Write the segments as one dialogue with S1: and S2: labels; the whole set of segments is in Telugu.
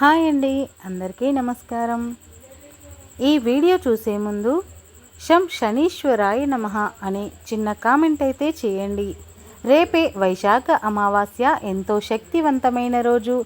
S1: హాయ్ అండి అందరికీ నమస్కారం. ఈ వీడియో చూసే ముందు శం శనీశ్వరాయ నమ అనే చిన్న కామెంట్ అయితే చేయండి. రేపే వైశాఖ అమావాస్య ఎంతో శక్తివంతమైన రోజు.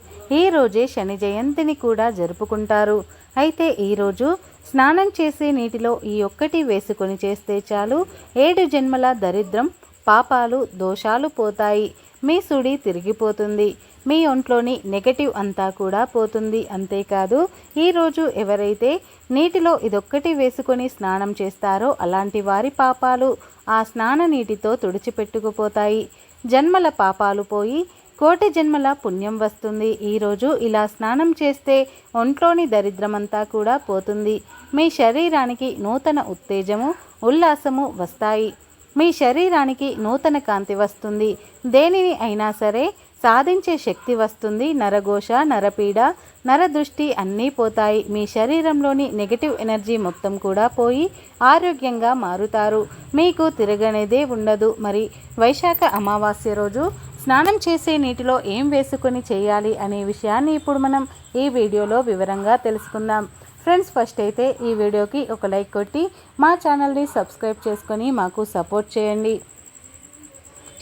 S1: ఈ రోజే శని జయంతిని కూడా జరుపుకుంటారు. అయితే ఈరోజు స్నానం చేసే నీటిలో ఈ ఒక్కటి వేసుకొని చేస్తే చాలు. ఏడు జన్మల దరిద్రం పాపాలు దోషాలు పోతాయి. మీ సుడి తిరిగిపోతుంది. మీ ఒంట్లోని నెగటివ్ అంతా కూడా పోతుంది అంతేకాదు ఈరోజు ఎవరైతే నీటిలో ఇదొక్కటి వేసుకొని స్నానం చేస్తారో అలాంటి వారి పాపాలు ఆ స్నాన నీటితో తుడిచిపెట్టుకుపోతాయి. జన్మల పాపాలు పోయి కోటి జన్మల పుణ్యం వస్తుంది. ఈరోజు ఇలా స్నానం చేస్తే ఒంట్లోని దరిద్రమంతా కూడా పోతుంది. మీ శరీరానికి నూతన ఉత్తేజము ఉల్లాసము వస్తాయి. మీ శరీరానికి నూతన కాంతి వస్తుంది. దేనిని అయినా సరే సాధించే శక్తి వస్తుంది. నరఘోష నరపీడ నరదృష్టి అన్నీ పోతాయి. మీ శరీరంలోని నెగటివ్ ఎనర్జీ మొత్తం కూడా పోయి ఆరోగ్యంగా మారుతారు. మీకు తిరగనేదే ఉండదు. మరి వైశాఖ అమావాస్య రోజు స్నానం చేసే నీటిలో ఏం వేసుకొని చేయాలి అనే విషయాన్ని ఇప్పుడు మనం ఈ వీడియోలో వివరంగా తెలుసుకుందాం. ఫ్రెండ్స్ ఫస్ట్ అయితే ఈ వీడియోకి ఒక లైక్ కొట్టి మా ఛానల్ని సబ్స్క్రైబ్ చేసుకొని మాకు సపోర్ట్ చేయండి.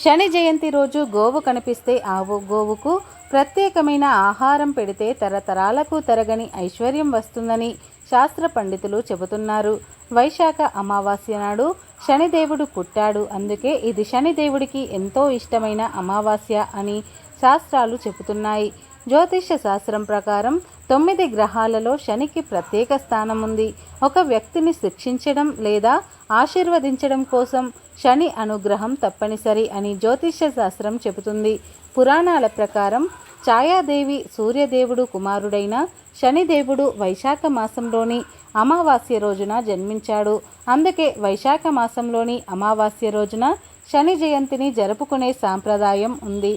S1: శని జయంతి రోజు గోవు కనిపిస్తే ఆవు గోవుకు ప్రత్యేకమైన ఆహారం పెడితే తరతరాలకు తరగని ఐశ్వర్యం వస్తుందని శాస్త్ర పండితులు చెబుతున్నారు. వైశాఖ అమావాస్య నాడు శనిదేవుడు పుట్టాడు. అందుకే ఇది శనిదేవుడికి ఎంతో ఇష్టమైన అమావాస్య అని శాస్త్రాలు చెబుతున్నాయి. జ్యోతిష్య శాస్త్రం ప్రకారం తొమ్మిది గ్రహాలలో శనికి ప్రత్యేక స్థానం ఉంది. ఒక వ్యక్తిని శిక్షించడం లేదా ఆశీర్వదించడం కోసం శని అనుగ్రహం తప్పనిసరి అని జ్యోతిష్య శాస్త్రం చెబుతుంది. పురాణాల ప్రకారం ఛాయాదేవి సూర్యదేవుడు కుమారుడైన శనిదేవుడు వైశాఖ మాసంలోని అమావాస్య రోజున జన్మించాడు. అందుకే వైశాఖ మాసంలోని అమావాస్య రోజున శని జయంతిని జరుపుకునే సాంప్రదాయం ఉంది.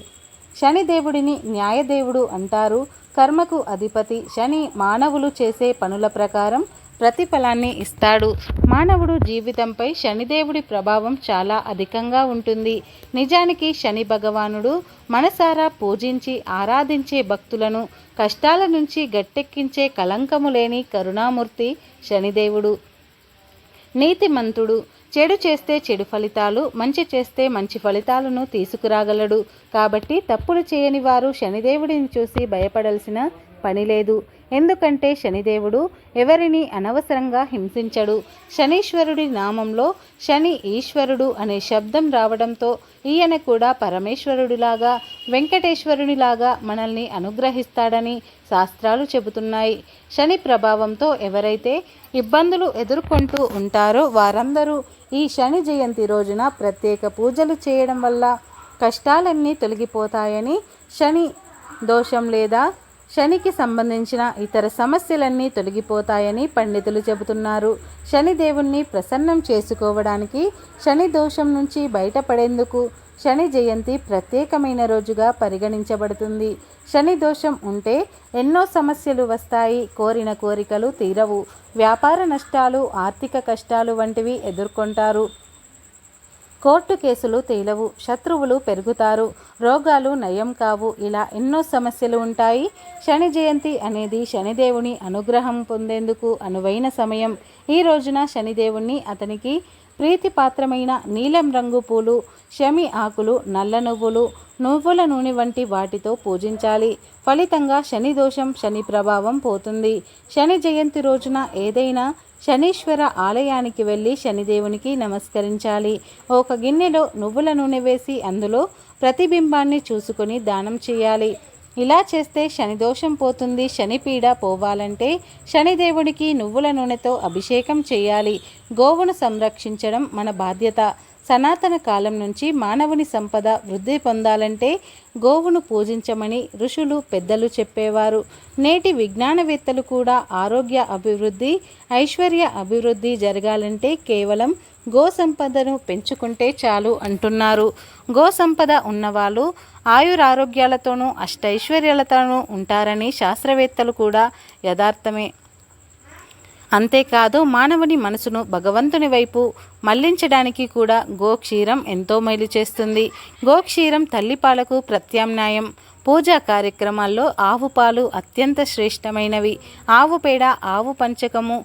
S1: శనిదేవుడిని న్యాయదేవుడు అంటారు. కర్మకు అధిపతి శని మానవులు చేసే పనుల ప్రకారం ప్రతిఫలాన్ని ఇస్తాడు. మానవుడు జీవితంపై శనిదేవుడి ప్రభావం చాలా అధికంగా ఉంటుంది. నిజానికి శని భగవానుడు మనసారా పూజించి ఆరాధించే భక్తులను కష్టాల నుంచి గట్టెక్కించే కలంకము లేని కరుణామూర్తి శనిదేవుడు. నీతిమంతుడు. చెడు చేస్తే చెడు ఫలితాలు మంచి చేస్తే మంచి ఫలితాలను తీసుకురాగలడు. కాబట్టి తప్పులు చేయని వారు శనిదేవుడిని చూసి భయపడాల్సిన పని లేదు. ఎందుకంటే శనిదేవుడు ఎవరిని అనవసరంగా హింసించడు. శనీశ్వరుడి నామంలో శని ఈశ్వరుడు అనే శబ్దం రావడంతో ఈయన కూడా పరమేశ్వరుడిలాగా వెంకటేశ్వరునిలాగా మనల్ని అనుగ్రహిస్తాడని శాస్త్రాలు చెబుతున్నాయి. శని ప్రభావంతో ఎవరైతే ఇబ్బందులు ఎదుర్కొంటూ ఉంటారో వారందరూ ఈ శని జయంతి రోజున ప్రత్యేక పూజలు చేయడం వల్ల కష్టాలన్నీ తొలగిపోతాయని శని దోషం లేదా శనికి సంబంధించిన ఇతర సమస్యలన్నీ తొలగిపోతాయని పండితులు చెబుతున్నారు. శనిదేవుణ్ణి ప్రసన్నం చేసుకోవడానికి శని దోషం నుంచి బయటపడేందుకు శని జయంతి ప్రత్యేకమైన రోజుగా పరిగణించబడుతుంది. శని దోషం ఉంటే ఎన్నో సమస్యలు వస్తాయి కోరిన కోరికలు తీరవు. వ్యాపార నష్టాలు ఆర్థిక కష్టాలు వంటివి ఎదుర్కొంటారు. కోర్టు కేసులు తేలవు శత్రువులు పెరుగుతారు రోగాలు నయం కావు. ఇలా ఎన్నో సమస్యలు ఉంటాయి. శని జయంతి అనేది శనిదేవుని అనుగ్రహం పొందేందుకు అనువైన సమయం. ఈ రోజున శనిదేవుణ్ణి అతనికి ప్రీతిపాత్రమైన నీలం రంగు పూలు శమి ఆకులు నల్ల నువ్వులు నువ్వుల నూనె వంటి వాటితో పూజించాలి. ఫలితంగా శని దోషం శని ప్రభావం పోతుంది. శని జయంతి రోజున ఏదైనా శనీశ్వర ఆలయానికి వెళ్ళి శనిదేవునికి నమస్కరించాలి. ఒక గిన్నెలో నువ్వుల నూనె వేసి అందులో ప్రతిబింబాన్ని చూసుకొని దానం చేయాలి. ఇలా చేస్తే శనిదోషం పోతుంది శనిపీడ పోవాలంటే శనిదేవుడికి నువ్వుల నూనెతో అభిషేకం చేయాలి. గోవును సంరక్షించడం మన బాధ్యత. సనాతన కాలం నుంచి మానవుని సంపద వృద్ధి పొందాలంటే గోవును పూజించమని ఋషులు పెద్దలు చెప్పేవారు. నేటి విజ్ఞానవేత్తలు కూడా ఆరోగ్య అభివృద్ధి ఐశ్వర్య అభివృద్ధి జరగాలంటే కేవలం గో సంపదను పెంచుకుంటే చాలు అంటున్నారు. గో సంపద ఉన్నవాళ్ళు ఆయురారోగ్యాలతోనూ అష్టైశ్వర్యాలతోనూ ఉంటారని శాస్త్రవేత్తలు కూడా యథార్థమే. అంతేకాదు మానవుని మనసును భగవంతుని వైపు మళ్ళించడానికి కూడా గోక్షీరం ఎంతో మేలు చేస్తుంది. గోక్షీరం తల్లిపాలకు ప్రత్యామ్నాయం. పూజా కార్యక్రమాల్లో ఆవు పాలు అత్యంత శ్రేష్టమైనవి. ఆవు పేడ ఆవు పంచకము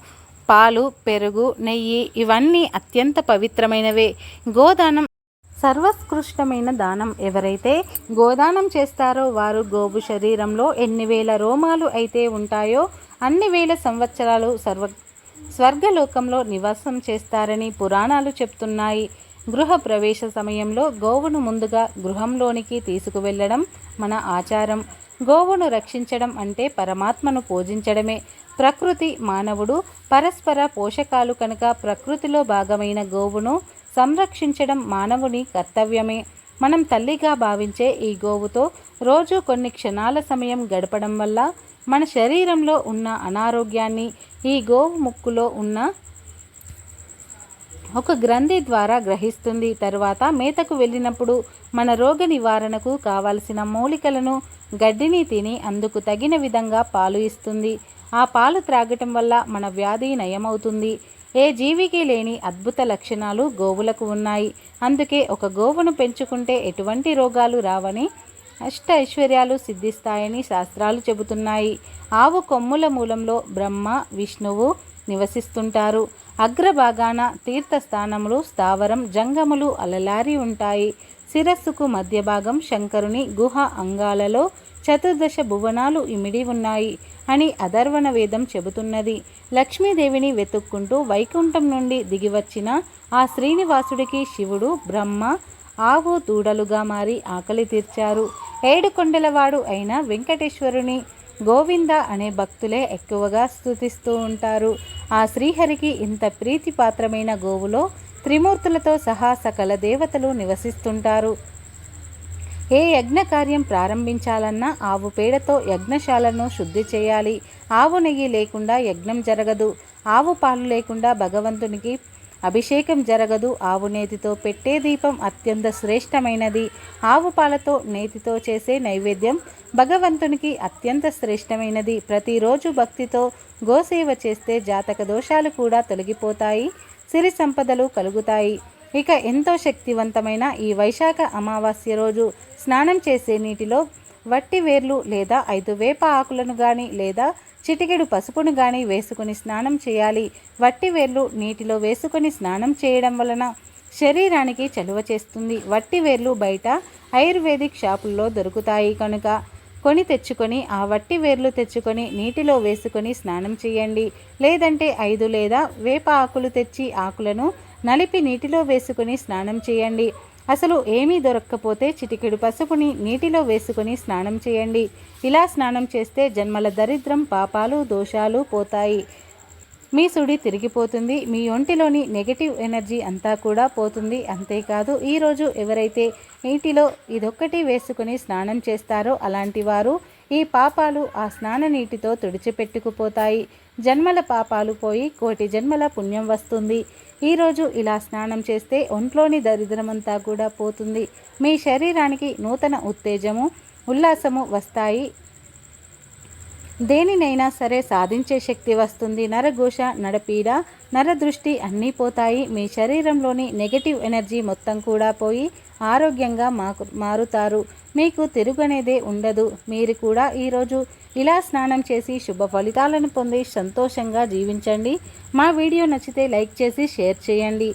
S1: పాలు పెరుగు నెయ్యి ఇవన్నీ అత్యంత పవిత్రమైనవే. గోదానం సర్వోత్కృష్టమైన దానం ఎవరైతే గోదానం చేస్తారో వారు గోవు శరీరంలో ఎన్ని వేల రోమాలు అయితే ఉంటాయో అన్ని వేల సంవత్సరాలు సర్వ స్వర్గలోకంలో నివాసం చేస్తారని పురాణాలు చెప్తున్నాయి. గృహ ప్రవేశ సమయంలో గోవును ముందుగా గృహంలోనికి తీసుకువెళ్ళడం మన ఆచారం. గోవును రక్షించడం అంటే పరమాత్మను పూజించడమే. ప్రకృతి మానవుడు పరస్పర పోషకాలు కనుక ప్రకృతిలో భాగమైన గోవును సంరక్షించడం మానవుని కర్తవ్యమే. మనం తల్లిగా భావించే ఈ గోవుతో రోజు కొన్ని క్షణాల సమయం గడపడం వల్ల మన శరీరంలో ఉన్న అనారోగ్యాన్ని ఈ గోవు ముక్కులో ఉన్న ఒక గ్రంథి ద్వారా గ్రహిస్తుంది. తరువాత మేతకు వెళ్ళినప్పుడు మన రోగ నివారణకు కావలసిన మూలికలను గడ్డిని తిని అందుకు తగిన విధంగా పాలు ఇస్తుంది. ఆ పాలు త్రాగటం వల్ల మన వ్యాధి నయమవుతుంది. ఏ జీవికి లేని అద్భుత లక్షణాలు గోవులకు ఉన్నాయి. అందుకే ఒక గోవును పెంచుకుంటే ఎటువంటి రోగాలు రావని అష్ట ఐశ్వర్యాలు సిద్ధిస్తాయని శాస్త్రాలు చెబుతున్నాయి. ఆవు కొమ్ముల మూలంలో బ్రహ్మ విష్ణువు నివసిస్తుంటారు. అగ్రభాగాన తీర్థస్థానములు స్థావరం జంగములు అలలారి ఉంటాయి. శిరస్సుకు మధ్య భాగం శంకరుని గుహ అంగాలలో చతుర్దశ భువనాలు ఇమిడి ఉన్నాయి అని అధర్వణ వేదం చెబుతున్నది. లక్ష్మీదేవిని వెతుక్కుంటూ వైకుంఠం నుండి దిగివచ్చిన ఆ శ్రీనివాసుడికి శివుడు బ్రహ్మ ఆవు దూడలుగా మారి ఆకలి తీర్చారు. ఏడు కొండలవాడు అయిన వెంకటేశ్వరుని గోవింద అనే భక్తులే ఎక్కువగా స్థుతిస్తూ ఉంటారు. ఆ శ్రీహరికి ఇంత ప్రీతిపాత్రమైన గోవులో త్రిమూర్తులతో సహా సకల దేవతలు నివసిస్తుంటారు. ఏ యజ్ఞ కార్యం ప్రారంభించాలన్నా ఆవు పేడతో యజ్ఞశాలను శుద్ధి చేయాలి. ఆవు నెయ్యి లేకుండా యజ్ఞం జరగదు. ఆవు పాలు లేకుండా భగవంతునికి అభిషేకం జరగదు. ఆవు నేతితో పెట్టే దీపం అత్యంత శ్రేష్టమైనది. ఆవు పాలతో నేతితో చేసే నైవేద్యం భగవంతునికి అత్యంత శ్రేష్టమైనది. ప్రతిరోజు భక్తితో గోసేవ చేస్తే జాతక దోషాలు కూడా తొలగిపోతాయి. సిరి సంపదలు కలుగుతాయి. ఇక ఎంతో శక్తివంతమైన ఈ వైశాఖ అమావాస్య రోజు స్నానం చేసే నీటిలో వట్టి వేర్లు లేదా ఐదు వేప ఆకులను కానీ లేదా చిటికెడు పసుపును కానీ వేసుకుని స్నానం చేయాలి. వట్టి వేర్లు నీటిలో వేసుకొని స్నానం చేయడం వలన శరీరానికి చలువ చేస్తుంది. వట్టి వేర్లు బయట ఆయుర్వేదిక్ షాపుల్లో దొరుకుతాయి కనుక కొని తెచ్చుకొని ఆ వట్టి వేర్లు తెచ్చుకొని నీటిలో వేసుకొని స్నానం చేయండి. లేదంటే ఐదు లేదా వేప ఆకులు తెచ్చి ఆకులను నలిపి నీటిలో వేసుకుని స్నానం చేయండి. అసలు ఏమీ దొరక్కపోతే చిటికెడు పసుపుని నీటిలో వేసుకొని స్నానం చేయండి. ఇలా స్నానం చేస్తే జన్మల దరిద్రం పాపాలు దోషాలు పోతాయి. మీ సుడి తిరిగిపోతుంది. మీ ఒంటిలోని నెగటివ్ ఎనర్జీ అంతా కూడా పోతుంది. అంతేకాదు ఈరోజు ఎవరైతే నీటిలో ఇదొక్కటి వేసుకుని స్నానం చేస్తారో అలాంటి వారు ఈ పాపాలు ఆ స్నాన నీటితో తుడిచిపెట్టుకుపోతాయి. జన్మల పాపాలు పోయి కోటి జన్మల పుణ్యం వస్తుంది. ఈరోజు ఇలా స్నానం చేస్తే ఒంట్లోని దరిద్రమంతా కూడా పోతుంది. మీ శరీరానికి నూతన ఉత్తేజము ఉల్లాసము వస్తాయి. దేనినైనా సరే సాధించే శక్తి వస్తుంది. నరఘోష నరపీడ నరదృష్టి అన్నీ పోతాయి. మీ శరీరంలోని నెగటివ్ ఎనర్జీ మొత్తం కూడా పోయి ఆరోగ్యంగా మాకు మారుతారు. మీకు తిరుగనేదే ఉండదు. మీరు కూడా ఈరోజు ఇలా స్నానం చేసి శుభ ఫలితాలను పొంది సంతోషంగా జీవించండి. మా వీడియో నచ్చితే లైక్ చేసి షేర్ చేయండి.